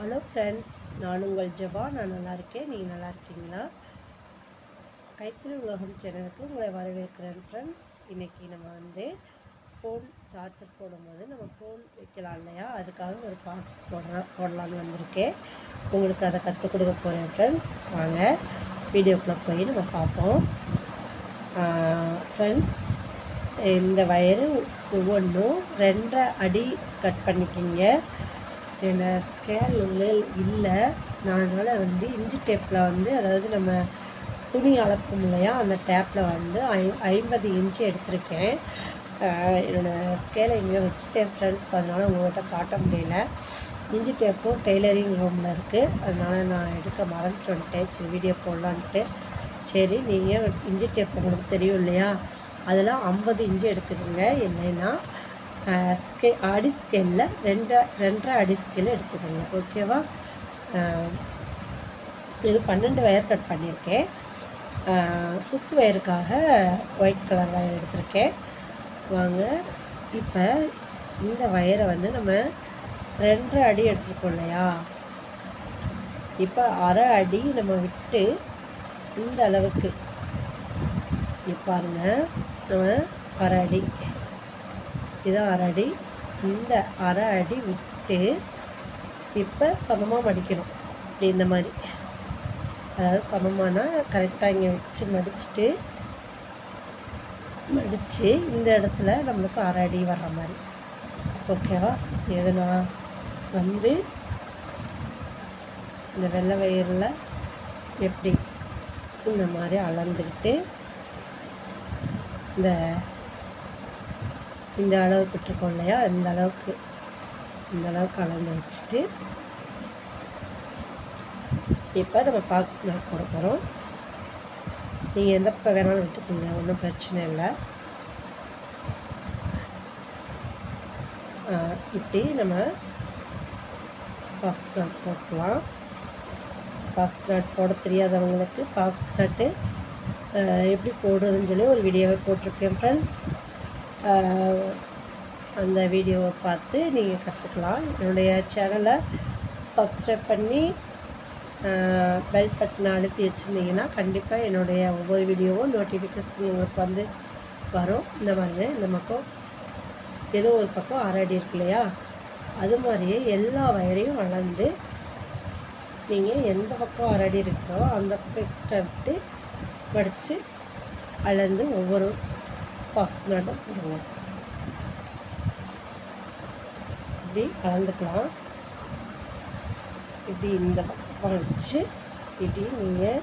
Hello friends நான் உங்கள் ஜபா நான் நல்லா இருக்கேன். நீங்கள் நல்லா இருக்கீங்களா? கைத்தறி உலகம் சேனலுக்கு உங்களை வரவேற்கிறேன் ஃப்ரெண்ட்ஸ் இன்றைக்கி நம்ம வந்து ஃபோன் சார்ஜர் போடும்போது நம்ம ஃபோன் வைக்கலாம் இல்லையா? அதுக்காக ஒரு பாக்ஸ் போடலாம் போடலான்னு வந்திருக்கேன். உங்களுக்கு அதை கற்றுக் கொடுக்க போகிறேன் ஃப்ரெண்ட்ஸ் வாங்க வீடியோக்குள்ளே போய் நம்ம பார்ப்போம். ஃப்ரெண்ட்ஸ் இந்த வயரு ஒவ்வொன்றும் ரெண்டரை அடி கட் பண்ணிக்கிங்க. என்ன ஸ்கேல் இல்லை. நான் அதனால் வந்து இஞ்சி டேப்பில் வந்து அதாவது நம்ம துணி அளப்போம் இல்லையா அந்த டேப்பில் வந்து ஐ ஐம்பது இன்ச்சு எடுத்திருக்கேன். என்னோடய ஸ்கேலை எங்கேயோ வச்சுட்டேன் ஃப்ரெண்ட்ஸ் அதனால் உங்கள்கிட்ட காட்ட முடியல. இஞ்சி டேப்பும் டெய்லரிங் ரூமில் இருக்குது அதனால் நான் எடுக்க மறந்துட்டு வந்துட்டேன். சரி வீடியோ போடலான்ட்டு. சரி நீங்கள் இஞ்சி டேப் உங்களுக்கு தெரியும் இல்லையா? அதில் ஐம்பது இன்ச்சு எடுத்துக்கோங்க. இல்லைன்னா ஸ்கே அடி ஸ்கேலில் ரெண்டு ரெண்டரை அடி ஸ்கேல் எடுத்துக்கோங்க. ஓகேவா இது பன்னெண்டு வயர் கட் பண்ணியிருக்கேன். சுத்து வயருக்காக ஒயிட் கலர் வயர் எடுத்திருக்கேன். வாங்க இப்போ இந்த வயரை வந்து நம்ம ரெண்டரை அடி எடுத்துருக்கோம் இல்லையா? இப்போ அரை அடி நம்ம விட்டு இந்த அளவுக்கு. இப்போ பாருங்கள் நம்ம அரை அடி. இதான் அரை அடி. இந்த அரை அடி விட்டு இப்போ சமமாக மடிக்கணும். இப்படி இந்த மாதிரி. அதாவது சமமானா கரெக்டாக இங்கே வச்சு மடிச்சுட்டு மடித்து இந்த இடத்துல நம்மளுக்கு அரை அடி வர்ற மாதிரி. ஓகேவா எதுனா வந்து இந்த வெள்ளை வயரில் எப்படி இந்த மாதிரி அளந்துக்கிட்டு இந்த இந்த அளவுக்கு விட்டுருக்கோம் இல்லையா? இந்த அளவுக்கு இந்த அளவுக்கு கலந்து வச்சுட்டு இப்போ நம்ம பாக்ஸ் நாட் போட போகிறோம் நீங்கள் எந்த பக்கம் வேணாலும் விட்டுக்கோங்க ஒன்றும் பிரச்சனை இல்லை. இப்படி நம்ம பாக்ஸ் நாட் போட்டுக்கலாம். பாக்ஸ் நாட் போட தெரியாதவங்களுக்கு பாக்ஸ் நாட்டு எப்படி போடுறதுன்னு சொல்லி ஒரு வீடியோவை போட்டிருக்கேன் ஃப்ரெண்ட்ஸ் அந்த வீடியோவை பார்த்து நீங்கள் கற்றுக்கலாம். என்னுடைய சேனலை சப்ஸ்கிரைப் பண்ணி பெல் பட்டனை அழுத்தி வச்சுருந்தீங்கன்னா கண்டிப்பாக என்னுடைய ஒவ்வொரு வீடியோவும் நோட்டிஃபிகேஷன் உங்களுக்கு வந்து வரும். இந்த மாதிரி இந்த பக்கம் ஏதோ ஒரு பக்கம் அரடி இருக்கு இல்லையா? அது மாதிரியே எல்லா வயரையும் வளர்ந்து நீங்கள் எந்த பக்கம் அரடி இருக்கோ அந்த பக்கம் எக்ஸ்ட்ரா விட்டு படித்து அளந்து ஒவ்வொரு ஃபாக்ஸ் நாட்டும் போடுங்க இப்படி கலந்துக்கலாம். இப்படி இந்த பக்கம் வச்சு இப்படி நீங்கள்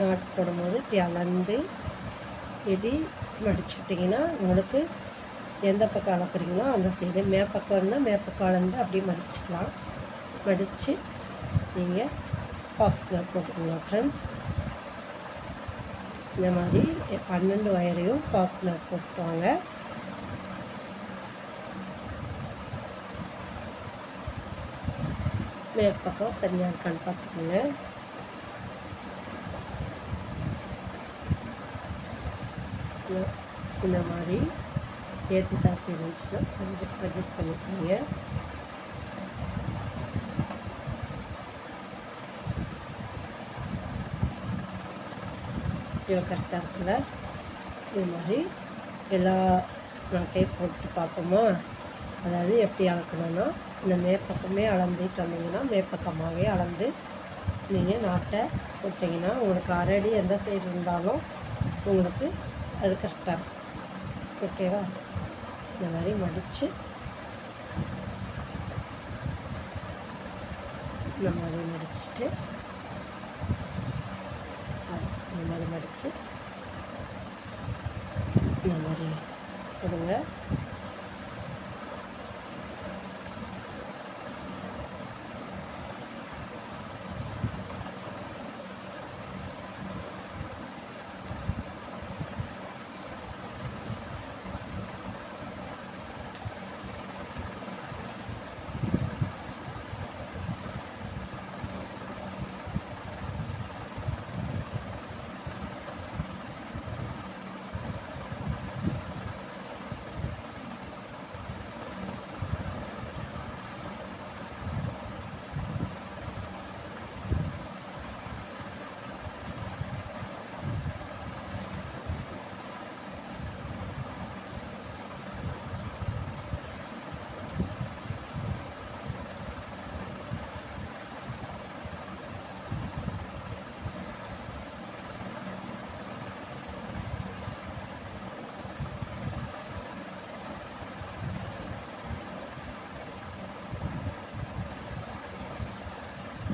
நாட்டு போடும்போது இப்படி அளந்து இப்படி மடிச்சுக்கிட்டிங்கன்னா உங்களுக்கு எந்த பக்கம் அளக்குறீங்களோ அந்த சைடு மேப்பக்கம்னா மேப்பக்கம் அளந்து அப்படியே மடிச்சுக்கலாம். மடித்து நீங்கள் பாக்ஸில் நாட் போட்டுக்கோங்க ஃப்ரெண்ட்ஸ் இந்த மாதிரி பன்னெண்டு ஒயரையும் பாக்ஸில் போட்டுவாங்க போட்டுவாங்க மேற்பக்கம் சரியாக இருக்கான்னு பார்த்துக்கோங்க. இந்த- மாதிரி ஏற்றி தாத்தி இருந்துச்சுன்னா கொஞ்சம் அட்ஜஸ்ட் பண்ணிக்கோங்க. இவ்வளோ கரெக்டாக இருக்குல்ல? இது மாதிரி எல்லா நாட்டையும் போட்டு பார்ப்போமா? அதாவது எப்படி அளக்கணும்னா இந்த மேற்பக்கமே அளந்துட்டு வந்தீங்கன்னா மேற்பக்கமாகவே அளந்து நீங்கள் நாட்டை போட்டிங்கன்னா உங்களுக்கு அரடி எந்த சைடு இருந்தாலும் உங்களுக்கு அது கரெக்டாக இருக்கும். ஓகேவா இந்த மாதிரி மடித்து இந்த மாதிரி மடிச்சுட்டு இந்த மாதிரி மடித்து இந்த மாதிரி கொடுங்க.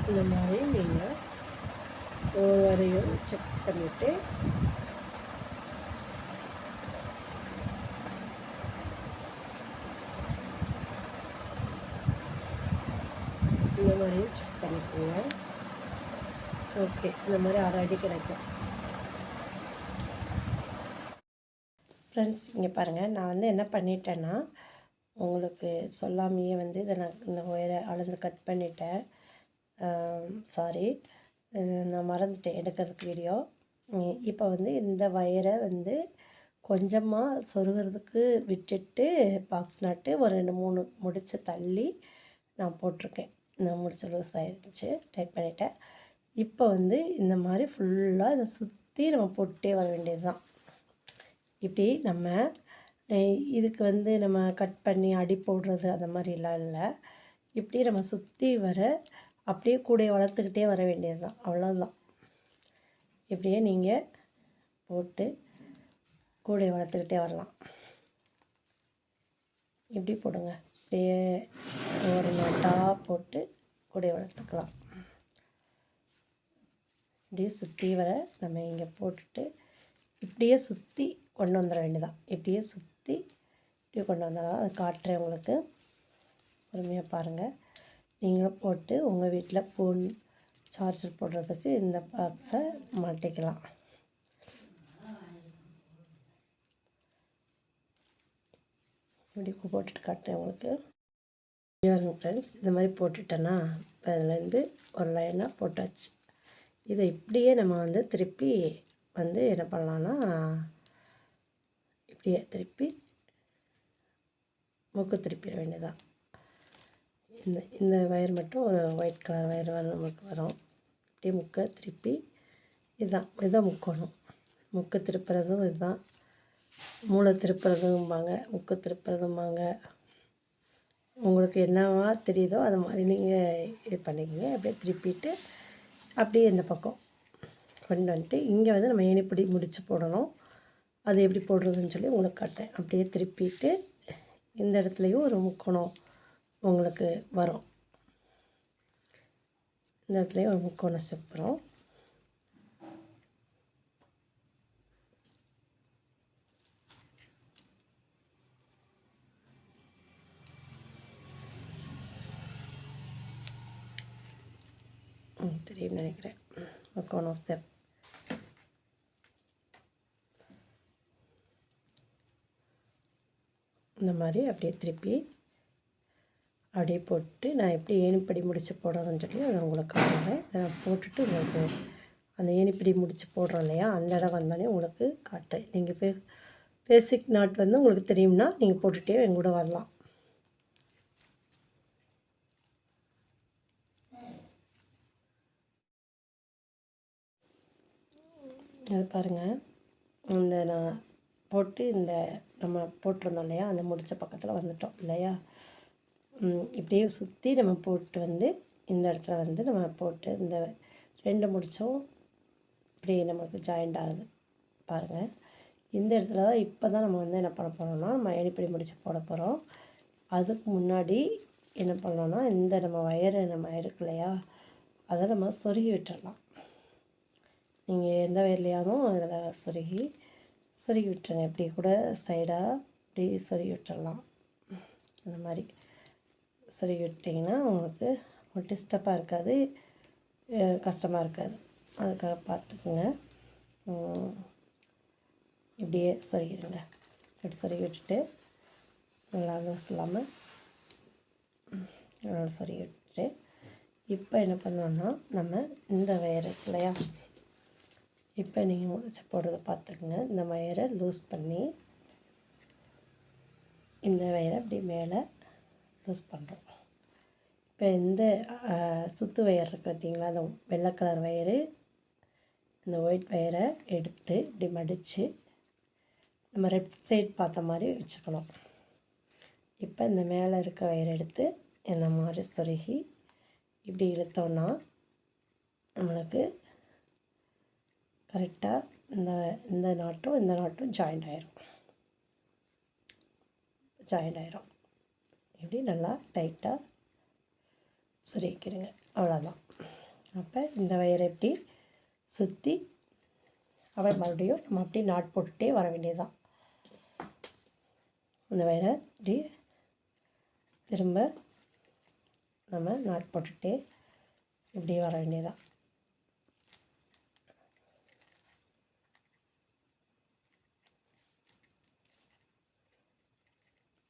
இந்த மாதிரி நீங்கள் ஒவ்வொரையும் செக் பண்ணிவிட்டு இந்த மாதிரியும் செக் பண்ணிக்கோங்க. ஓகே இந்த மாதிரி அரை அடி கிடைக்கும். ஃப்ரெண்ட்ஸ் இங்கே பாருங்கள் நான் வந்து என்ன பண்ணிட்டேன்னா உங்களுக்கு சொல்லாமையே வந்து இதை நான் இந்த ஒயரை அளந்து கட் பண்ணிட்டேன். சாரி நான் மறந்துட்டேன் எடுக்கிறதுக்கு வீடியோ இப்போ வந்து இந்த வயரை வந்து கொஞ்சமாக சொருகிறதுக்கு விட்டுட்டு பாக்ஸ் நட்டு ஒரு ரெண்டு மூணு முடிச்சு தள்ளி நான் போட்டிருக்கேன். நான் முடிச்ச லூஸ் ஆயிடுச்சு டைட் பண்ணிட்டேன். இப்போ வந்து இந்த மாதிரி ஃபுல்லாக இதை சுற்றி நம்ம போட்டே வர வேண்டியது தான் இப்படி நம்ம இதுக்கு வந்து நம்ம கட் பண்ணி அடி போடுறது அந்த மாதிரிலாம் இல்லை. இப்படி நம்ம சுற்றி வர அப்படியே கூடையை வளர்த்துக்கிட்டே வர வேண்டியது தான் அவ்வளோதான் இப்படியே நீங்கள் போட்டு கூடையை வளர்த்துக்கிட்டே வரலாம். இப்படி போடுங்க. அப்படியே ஒரு நோட்டாக போட்டு கூடையை வளர்த்துக்கலாம். இப்படியே சுற்றி வர நம்ம இங்கே போட்டுட்டு இப்படியே சுற்றி கொண்டு வந்துட வேண்டியதான் இப்படியே சுற்றி இப்படியே கொண்டு வந்துடலாம் அது காட்டுறேன் உங்களுக்கு. பொறுமையாக பாருங்கள் நீங்களும் போட்டு உங்கள் வீட்டில் ஃபோன் சார்ஜர் போடுறதுக்கு இந்த பாக்ஸை மாட்டிக்கலாம். இப்படி போட்டுட்டு காட்டுறேன் உங்களுக்கு. பாருங்க ஃப்ரெண்ட்ஸ் இந்த மாதிரி போட்டுட்டேன்னா இப்போ அதுலேருந்து ஒரு லைனாக போட்டாச்சு. இதை இப்படியே நம்ம வந்து திருப்பி வந்து என்ன பண்ணலான்னா இப்படியே திருப்பி மூக்கு திருப்பிட வேண்டியதான் இந்த இந்த வயர் மட்டும் ஒரு ஒயிட் கலர் வயர் நமக்கு வரும். அப்படியே முக்கை திருப்பி இதுதான் இதுதான் முக்கணும். முக்கை திருப்புறதும் இதுதான். மூளை திருப்புறதும்பாங்க முக்கு திருப்புறதும்பாங்க. உங்களுக்கு என்னவா தெரியுதோ அது மாதிரி நீங்கள் இது பண்ணிக்கோங்க. அப்படியே திருப்பிட்டு அப்படியே இந்த பக்கம் கொண்டு வந்துட்டு இங்கே வந்து நம்ம ஏனிப்படி முடித்து போடணும். அது எப்படி போடுறதுன்னு சொல்லி உங்களுக்கு காட்டேன் அப்படியே திருப்பிட்டு இந்த இடத்துலையும் ஒரு முக்கணும் உங்களுக்கு வரும். இந்த இடத்துலையும் ஒரு முக்கோணம் செப்புறோம் தெரியும் நினைக்கிறேன். முக்கோணம் செப் இந்த மாதிரி அப்படியே திருப்பி அப்படியே போட்டு நான் எப்படி ஏணிப்படி முடித்து போடுறதுன்னு சொல்லி அதை உங்களுக்கு காட்டுறேன். இதை நான் போட்டுட்டு உங்களுக்கு அந்த ஏணிப்படி முடித்து போடுறோம் இல்லையா? அந்த இடம் வந்தாலே உங்களுக்கு காட்டுறேன். நீங்கள் பே பேசிக் நாட் வந்து உங்களுக்கு தெரியும்னா நீங்கள் போட்டுகிட்டே என் கூட வரலாம். அது பாருங்கள் இந்த நான் போட்டு இந்த நம்ம போட்டிருந்தோம் இல்லையா? அந்த முடித்த பக்கத்தில் வந்துட்டோம் இல்லையா? இப்படியே சுற்றி நம்ம போட்டு வந்து இந்த இடத்துல வந்து நம்ம போட்டு இந்த ரெண்டு முடித்தோம் இப்படியே நமக்கு ஜாயிண்ட் ஆகுது. பாருங்கள் இந்த இடத்துல தான் இப்போ தான் நம்ம வந்து என்ன பண்ண போகிறோம்னா நம்ம எணிப்படி முடிச்சு போட போகிறோம் அதுக்கு முன்னாடி என்ன பண்ணோன்னா இந்த நம்ம வயரு நம்ம இருக்கு இல்லையா அதை நம்ம சொருகி விட்டுடலாம் நீங்கள் எந்த வயர்லையாலும் இதில் சொருகி சொருகி விட்டுருங்க. இப்படி கூட சைடாக இப்படி சொருகி விட்டுடலாம் அந்த மாதிரி. சொருகி விட்டிங்கன்னா உங்களுக்கு ஒரு டிஸ்டர்பாக இருக்காது கஷ்டமாக இருக்காது. அதுக்காக பார்த்துக்குங்க. இப்படியே சொருகிடுங்க இப்படி சொருகி விட்டுட்டு நல்லா லூஸ் இல்லாமல் நல்லா சொருகி விட்டுட்டு இப்போ என்ன பண்ணோன்னா நம்ம இந்த வயர் இல்லையா? இப்போ நீங்கள் முடிச்சு போடுறத பார்த்துக்குங்க. இந்த வயரை லூஸ் பண்ணி இந்த வயரை அப்படி மேலே யூஸ் பண்ணுறோம் இப்போ இந்த சுத்து வயர் இருக்குது பார்த்தீங்களா அந்த வெள்ளை கலர் வயரு இந்த ஒயிட் வயரை எடுத்து இப்படி மடித்து நம்ம ரெட் சைட் பார்த்த மாதிரி வச்சுக்கணும். இப்போ இந்த மேலே இருக்க வயர் எடுத்து இந்த மாதிரி சொருகி இப்படி இழுத்தோன்னா நம்மளுக்கு கரெக்டாக இந்த இந்த நாட்டும் இந்த நாட்டும் ஜாயிண்ட் ஆயிரும். ஜாயிண்ட் ஆயிரும். இப்படி நல்லா டைட்டாக சுருக்கிடுங்க. அவ்வளோதான் அப்போ இந்த வயரை எப்படி சுற்றி அப்புறம் மறுபடியும் நம்ம அப்படி நாட் போட்டுகிட்டே வர வேண்டியதுதான். இந்த வயரை இப்படி திரும்ப நம்ம நாட் போட்டுகிட்டே இப்படி வர வேண்டியதுதான்.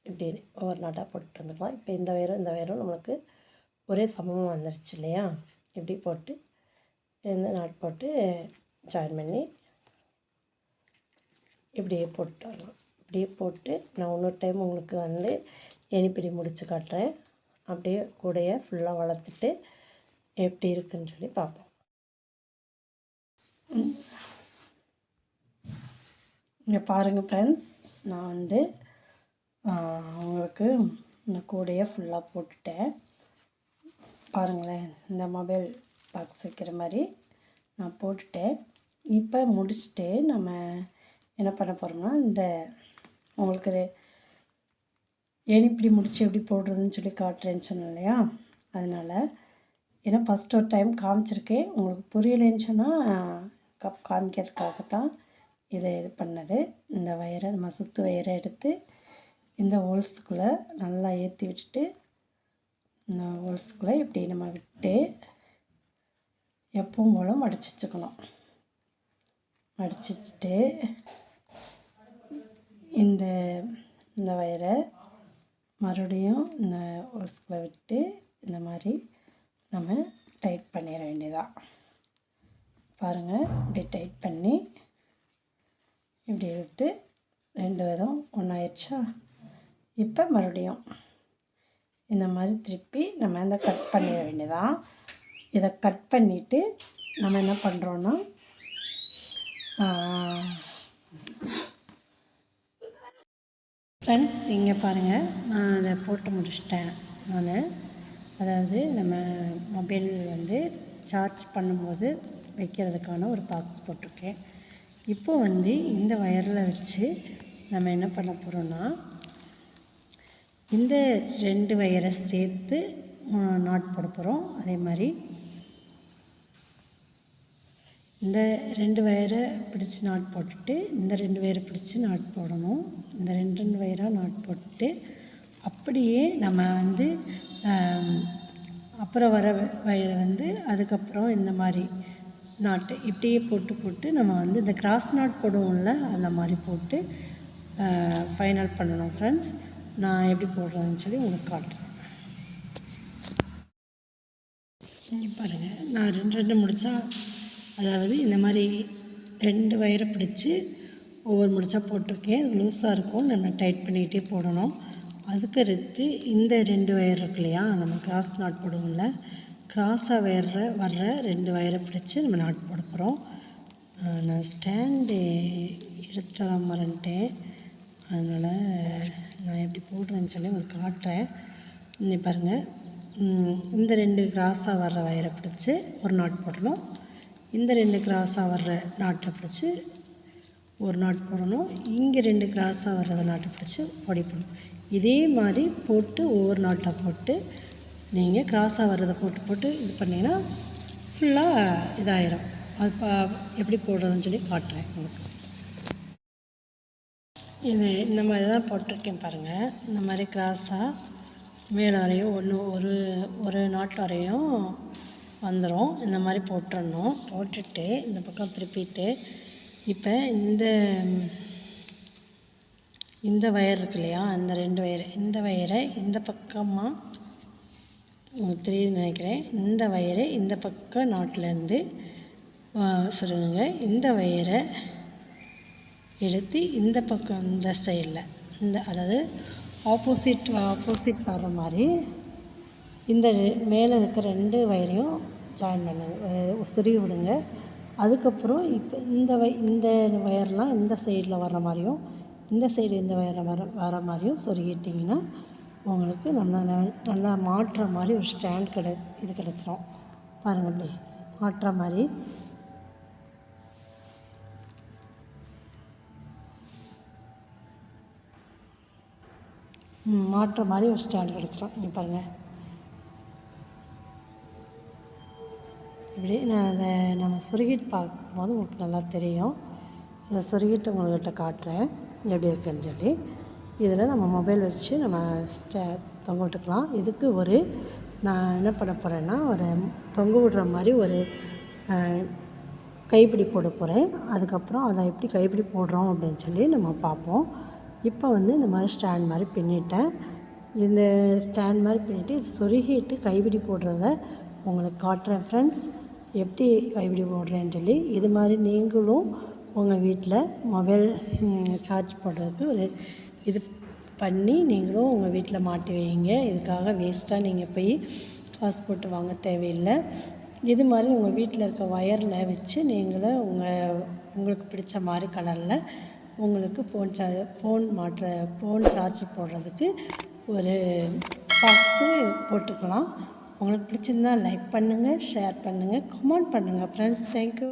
இப்படி ஒவ்வொரு நாட்டாக போட்டு வந்துடலாம். இப்போ இந்த வயரும் இந்த வயரும் நம்மளுக்கு ஒரே சமமாக வந்துருச்சு இல்லையா? இப்படி போட்டு இந்த நாட் போட்டு ஜாயின் பண்ணி இப்படியே போட்டு வரலாம் இப்படியே போட்டு நான் இன்னொரு டைம் உங்களுக்கு வந்து எனிப்பிடி முடித்து காட்டுறேன். அப்படியே கூடைய ஃபுல்லாக வளர்த்துட்டு எப்படி இருக்குன்னு சொல்லி பார்ப்போம். இங்கே பாருங்கள் ஃப்ரெண்ட்ஸ் நான் வந்து உங்களுக்கு இந்த கூடையை ஃபுல்லாக போட்டுட்டேன். பாருங்களேன் இந்த மொபைல் பாக்ஸ் வைக்கிற மாதிரி நான் போட்டுட்டேன். இப்போ முடிச்சுட்டு நம்ம என்ன பண்ண போகிறோம்னா இந்த உங்களுக்கு ஏழி இப்படி முடித்து எப்படி போடுறதுன்னு சொல்லி காட்டுறேன்னு சொன்னேன் இல்லையா? அதனால் ஏன்னா ஃபஸ்ட் ஒரு டைம் காமிச்சிருக்கேன். உங்களுக்கு புரியலைன்னு சொன்னால் கப் காமிக்கிறதுக்காக தான் இதை இது பண்ணது. இந்த வயரை நம்ம சுற்று வயரை எடுத்து இந்த ஹோல்ஸுக்குள்ளே நல்லா ஏற்றி விட்டுட்டு இந்த ஹோல்ஸுக்குள்ளே இப்படி நம்ம விட்டு எப்பவும் போல் மடிச்சு வச்சுக்கணும். மடிச்சு வச்சுட்டு இந்த இந்த வயரை மறுபடியும் இந்த ஹோல்ஸ்குள்ளே விட்டு இந்த மாதிரி நம்ம டைட் பண்ணிட வேண்டியதான் பாருங்கள் இப்படி டைட் பண்ணி இப்படி எடுத்து ரெண்டு வரும் ஒன்றாயிடுச்சா இப்போ மறுபடியும் இந்த மாதிரி திருப்பி நம்ம இந்த கட் பண்ணிட வேண்டியதான் இதை கட் பண்ணிவிட்டு நம்ம என்ன பண்ணுறோன்னா ஃப்ரெண்ட்ஸ் இங்கே பாருங்கள் நான் அதை போட்டு முடிச்சிட்டேன் நான். அதாவது நம்ம மொபைல் வந்து சார்ஜ் பண்ணும்போது வைக்கிறதுக்கான ஒரு பாக்ஸ் போட்டிருக்கேன். இப்போ வந்து இந்த வயரில் வச்சு நம்ம என்ன பண்ண போகிறோன்னா இந்த ரெண்டு வயரை சேர்த்து நாட் போட போகிறோம் அதே மாதிரி இந்த ரெண்டு வயரை பிடிச்சி நாட் போட்டுட்டு இந்த ரெண்டு வயரை பிடிச்சி நாட் போடணும். இந்த ரெண்டு ரெண்டு வயராக நாட் போட்டுட்டு அப்படியே நம்ம வந்து அப்புறம் வர வயரை வந்து அதுக்கப்புறம் இந்த மாதிரி நாட்டு இப்படியே போட்டு போட்டு நம்ம வந்து இந்த கிராஸ் நாட் போடுவோம்ல அந்த மாதிரி போட்டு ஃபைனல் பண்ணணும் ஃப்ரெண்ட்ஸ் நான் எப்படி போடுறேன்னு சொல்லி உங்களுக்கு காட்டுறேன். இங்கே பாருங்கள் நான் ரெண்டு ரெண்டு முடித்தா அதாவது இந்த மாதிரி ரெண்டு வயரை பிடிச்சி ஒவ்வொரு முடிச்சா போட்டிருக்கேன். அது லூஸாக இருக்கும் நம்ம டைட் பண்ணிக்கிட்டே போடணும். அதுக்கடுத்து இந்த ரெண்டு வயர் இருக்கு இல்லையா நம்ம கிராஸ் நாட் போடுவோம்ல கிராஸாக வயர்ற வர்ற ரெண்டு வயரை பிடிச்சி நம்ம நாட் போட போகிறோம் நான் ஸ்டாண்டு எடுத்துட மறந்துட்டேன் அதனால் நான் எப்படி போடுறேன்னு சொல்லி உங்களுக்கு காட்டுறேன். இன்னி பாருங்கள் இந்த ரெண்டு கிராஸாக வர்ற வயரை பிடிச்சி ஒரு நாட் போடணும். இந்த ரெண்டு கிராஸாக வர்ற நாட்டை பிடிச்சி ஒரு நாட் போடணும். இங்கே ரெண்டு கிராஸாக வர்றத நாட்டை பிடிச்சி போடணும். இதே மாதிரி போட்டு ஒவ்வொரு நாட்டை போட்டு நீங்கள் கிராஸாக வர்றதை போட்டு போட்டு இது பண்ணிங்கன்னா ஃபுல்லாக இதாயிரும். அது எப்படி போடுறதுன்னு சொல்லி காட்டுறேன் உங்களுக்கு. இது இந்த மாதிரி தான் போட்டிருக்கேன் பாருங்கள் இந்த மாதிரி கிராஸாக மேலே வரையும் ஒன்று ஒரு ஒரு நாட்டு வரையும் வந்துடும் இந்த மாதிரி போட்டுடணும் போட்டுட்டு இந்த பக்கம் திருப்பிட்டு இப்போ இந்த இந்த வயர் இருக்கு இல்லையா? இந்த ரெண்டு வயர் இந்த வயரை இந்த பக்கமாக தெரியுதுன்னு நினைக்கிறேன். இந்த வயரை இந்த பக்கம் நாட்டிலேருந்து சொல்லுங்க. இந்த வயரை எடுத்து இந்த பக்கம் இந்த சைடில் இந்த அதாவது ஆப்போசிட் ஆப்போசிட் வர்ற மாதிரி இந்த மேலே இருக்கிற ரெண்டு வயரையும் ஜாயின் பண்ணுங்க சொருகி விடுங்க. அதுக்கப்புறம் இப்போ இந்த வய இந்த ஒயர்லாம் இந்த சைடில் வர்ற மாதிரியும் இந்த சைடு இந்த வயரை வர வர மாதிரியும் சொருகிட்டிங்கன்னா உங்களுக்கு நல்லா நல்லா மாட்டுற மாதிரி ஒரு ஸ்டாண்ட் கிடை இது கிடச்சிரும். பாருங்கள் மாட்டுற மாதிரி. மாட்டுற மாதிரி ஒரு ஸ்டாண்ட் கிடச்சிரும். இங்கே பாருங்கள் இப்படி நான் அதை நம்ம சொருகிட்டு பார்க்கும்போது உங்களுக்கு நல்லா தெரியும். இதை சுருகிட்டு உங்கள்கிட்ட காட்டுறேன். எப்படி இருக்குன்னு சொல்லி. இதில் நம்ம மொபைல் வச்சு நம்ம ஸ்டே தொங்க விட்டுக்கலாம். இதுக்கு ஒரு நான் என்ன பண்ண போகிறேன்னா ஒரு தொங்க விடுற மாதிரி ஒரு கைப்பிடி போட போகிறேன் அதுக்கப்புறம் அதை எப்படி கைப்பிடி போடுறோம் அப்படின்னு சொல்லி நம்ம பார்ப்போம். இப்போ வந்து இந்த மாதிரி ஸ்டாண்ட் மாதிரி பின்னிட்டேன். இந்த ஸ்டாண்ட் மாதிரி பின்னிட்டு சொருகிட்டு கைவிடி போடுறத உங்களுக்கு காட்டுறேன் ஃப்ரெண்ட்ஸ் எப்படி கைவிடி போடுறேன்னு சொல்லி இது மாதிரி நீங்களும் உங்கள் வீட்டில் மொபைல் சார்ஜ் போடுறதுக்கு ஒரு இது பண்ணி நீங்களும் உங்கள் வீட்டில் மாட்டி வைங்க. இதுக்காக வேஸ்ட்டாக நீங்கள் போய் காசு போட்டு வாங்க தேவையில்லை. இது மாதிரி உங்கள் வீட்டில் இருக்க ஒயரில் வச்சு நீங்களே உங்கள் உங்களுக்கு பிடிச்ச மாதிரி கலரில் உங்களுக்கு ஃபோன் சார்ஜ் ஃபோன் மாற்ற ஃபோன் சார்ஜ் போடுறதுக்கு ஒரு பாக்ஸு போட்டுக்கலாம். உங்களுக்கு பிடிச்சிருந்தா லைக் பண்ணுங்கள் ஷேர் பண்ணுங்கள் கமெண்ட் பண்ணுங்கள் ஃப்ரெண்ட்ஸ் தேங்க்யூ